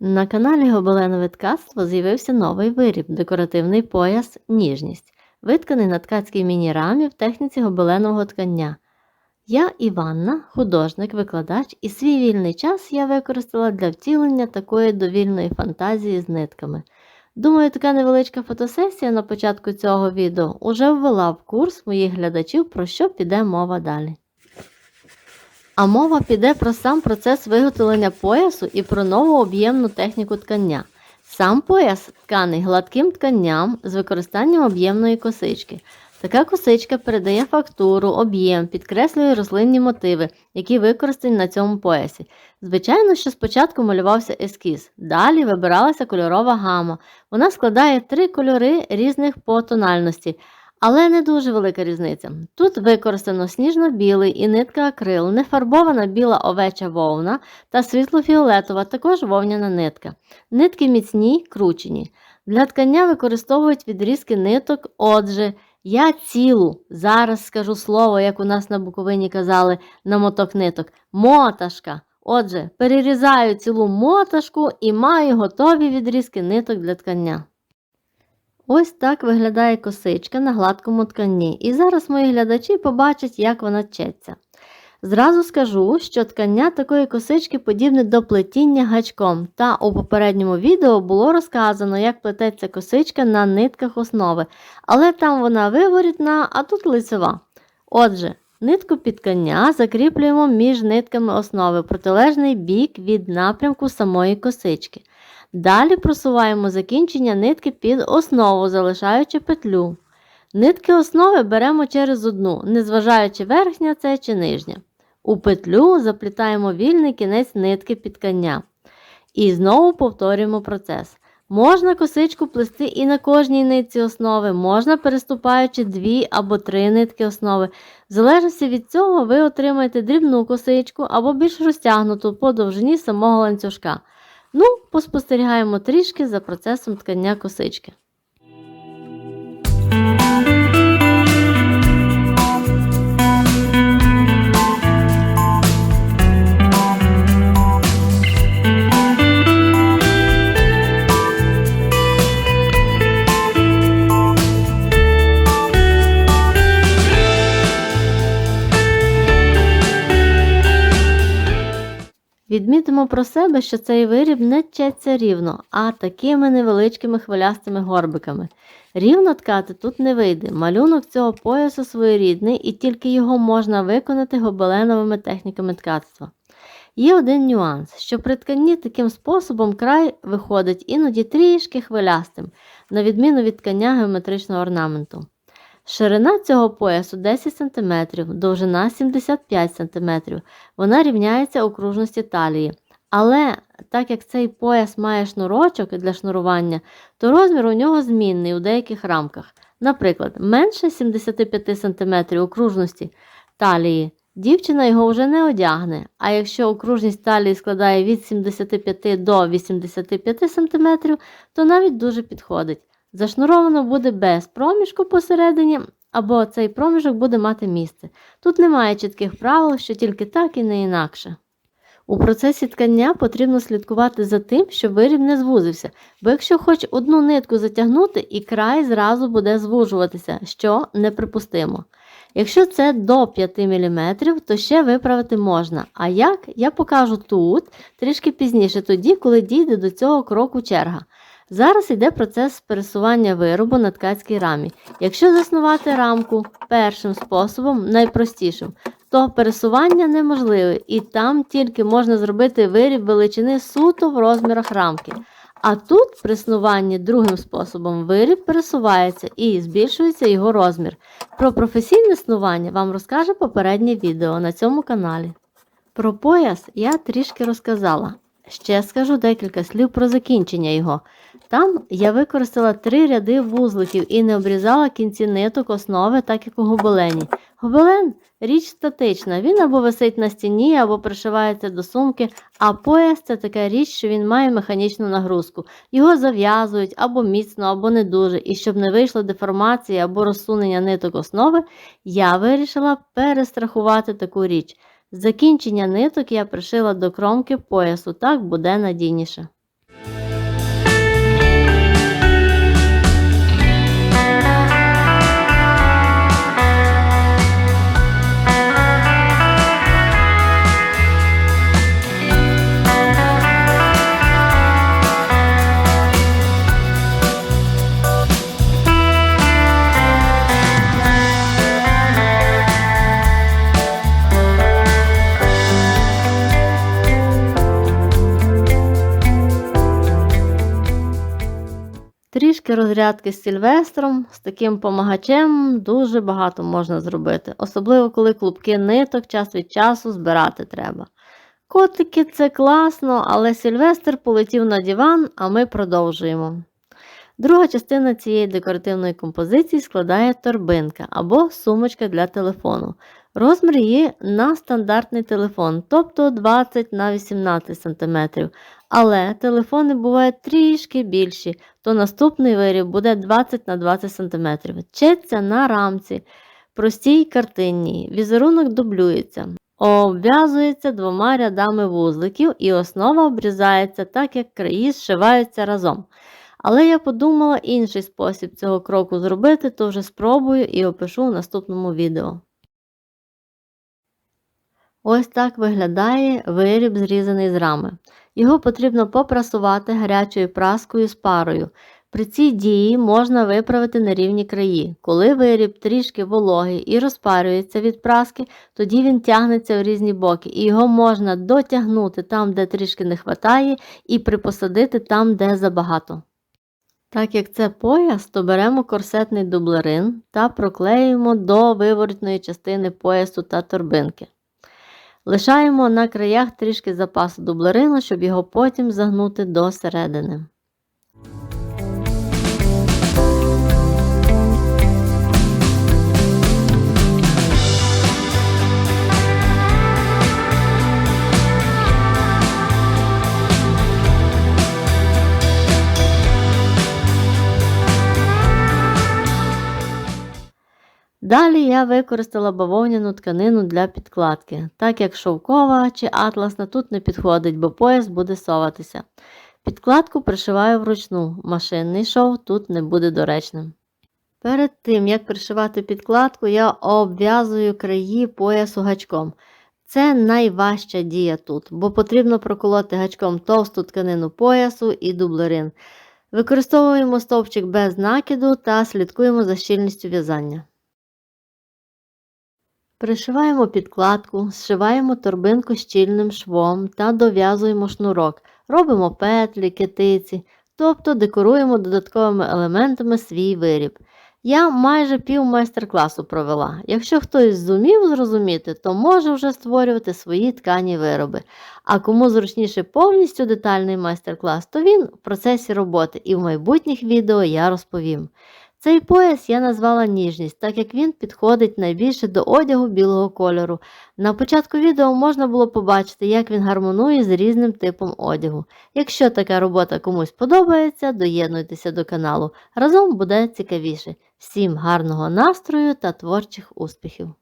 На каналі Гобеленове ткацтво з'явився новий виріб декоративний пояс Ніжність, витканий на ткацькій міні-рамі в техніці гобеленового ткання. Я Іванна, художник, викладач, і свій вільний час я використала для втілення такої довільної фантазії з нитками. Думаю, така невеличка фотосесія на початку цього відео уже ввела в курс моїх глядачів, про що піде мова далі. А мова піде про сам процес виготовлення поясу і про нову об'ємну техніку ткання. Сам пояс тканий гладким тканням з використанням об'ємної косички. Така косичка передає фактуру, об'єм, підкреслює рослинні мотиви, які використані на цьому поясі. Звичайно, що спочатку малювався ескіз, далі вибиралася кольорова гама. Вона складає три кольори різних по тональності, але не дуже велика різниця. Тут використано сніжно-білий і нитка акрил, нефарбована біла овеча вовна та світло-фіолетова, також вовняна нитка. Нитки міцні, кручені. Для ткання використовують відрізки ниток, отже, я цілу, зараз скажу слово, як у нас на Буковині казали на моток ниток, моташка. Отже, перерізаю цілу моташку і маю готові відрізки ниток для ткання. Ось так виглядає косичка на гладкому тканні, і зараз мої глядачі побачать, як вона тчеться. Зразу скажу, що ткання такої косички подібне до плетіння гачком, та у попередньому відео було розказано, як плететься косичка на нитках основи, але там вона виворітна, а тут лицева. Отже, нитку під ткання закріплюємо між нитками основи протилежний бік від напрямку самої косички. Далі просуваємо закінчення нитки під основу, залишаючи петлю. Нитки основи беремо через одну, незважаючи верхня це чи нижня. У петлю заплітаємо вільний кінець нитки підкання. І знову повторюємо процес. Можна косичку плести і на кожній нитці основи, можна переступаючи дві або три нитки основи. В залежності від цього ви отримаєте дрібну косичку або більш розтягнуту по довжині самого ланцюжка. Ну, поспостерігаємо трішки за процесом ткання косички. Про себе, що цей виріб не тчеться рівно, а такими невеличкими хвилястими горбиками. Рівно ткати тут не вийде. Малюнок цього поясу своєрідний і тільки його можна виконати гобеленовими техніками ткацтва. Є один нюанс, що при тканні таким способом край виходить іноді трішки хвилястим, на відміну від ткання геометричного орнаменту. Ширина цього поясу 10 см, довжина 75 см. Вона рівняється окружності талії. Але так як цей пояс має шнурочок для шнурування, то розмір у нього змінний у деяких рамках. Наприклад, менше 75 см окружності талії, дівчина його вже не одягне, а якщо окружність талії складає від 75 до 85 см, то навіть дуже підходить. Зашнуровано буде без проміжку посередині, або цей проміжок буде мати місце. Тут немає чітких правил, що тільки так і не інакше. У процесі ткання потрібно слідкувати за тим, щоб виріб не звузився, бо якщо хоч одну нитку затягнути, і край зразу буде звужуватися, що неприпустимо. Якщо це до 5 мм, то ще виправити можна. А як я покажу тут трішки пізніше, тоді, коли дійде до цього кроку черга. Зараз йде процес пересування виробу на ткацькій рамі. Якщо заснувати рамку першим способом, найпростішим, то пересування неможливе і там тільки можна зробити виріб величини суто в розмірах рамки. А тут при снуванні другим способом виріб пересувається і збільшується його розмір. Про професійне снування вам розкаже попереднє відео на цьому каналі. Про пояс я трішки розказала. Ще скажу декілька слів про закінчення його. Там я використала три ряди вузликів і не обрізала кінці ниток основи, так як у гобелені. Гобелен річ статична, він або висить на стіні, або пришивається до сумки, а пояс це така річ, що він має механічну нагрузку. Його зав'язують або міцно, або не дуже. І щоб не вийшло деформації або розсунення ниток основи, я вирішила перестрахувати таку річ. Закінчення ниток я пришила до кромки поясу, так буде надійніше. Трішки розрядки з сільвестром, з таким помагачем дуже багато можна зробити, особливо коли клубки ниток час від часу збирати треба. Котики це класно, але Сільвестр полетів на диван, а ми продовжуємо. Друга частина цієї декоративної композиції складає торбинка або сумочка для телефону. Розмір її на стандартний телефон, тобто 20 на 18 см. Але телефони бувають трішки більші, то наступний виріб буде 20 на 20 см. Вчиться на рамці, простій картинній, візерунок дублюється. Обв'язується двома рядами вузликів і основа обрізається так, як краї зшиваються разом. Але я подумала інший спосіб цього кроку зробити, то вже спробую і опишу в наступному відео. Ось так виглядає виріб, зрізаний з рами. Його потрібно попрасувати гарячою праскою з парою. При цій дії можна виправити нерівні краї. Коли виріб трішки вологий і розпарюється від праски, тоді він тягнеться в різні боки, і його можна дотягнути там, де трішки не вистачає, і припосадити там, де забагато. Так як це пояс, то беремо корсетний дублерин та проклеюємо до виворотної частини поясу та торбинки. Лишаємо на краях трішки запасу дублерину, щоб його потім загнути до середини. Я використала бавовняну тканину для підкладки, так як шовкова чи атласна тут не підходить, бо пояс буде соватися. Підкладку пришиваю вручну, машинний шов тут не буде доречним. Перед тим, як пришивати підкладку, я обв'язую краї поясу гачком. Це найважча дія тут, бо потрібно проколоти гачком товсту тканину поясу і дублерин. Використовуємо стовпчик без накиду та слідкуємо за щільністю в'язання. Пришиваємо підкладку, зшиваємо торбинку щільним швом та дов'язуємо шнурок. Робимо петлі, китиці, тобто декоруємо додатковими елементами свій виріб. Я майже пів майстер-класу провела. Якщо хтось зумів зрозуміти, то може вже створювати свої ткані вироби. А кому зручніше повністю детальний майстер-клас, то він в процесі роботи і в майбутніх відео я розповім. Цей пояс я назвала ніжність, так як він підходить найбільше до одягу білого кольору. На початку відео можна було побачити, як він гармонує з різним типом одягу. Якщо така робота комусь подобається, доєднуйтеся до каналу. Разом буде цікавіше. Всім гарного настрою та творчих успіхів!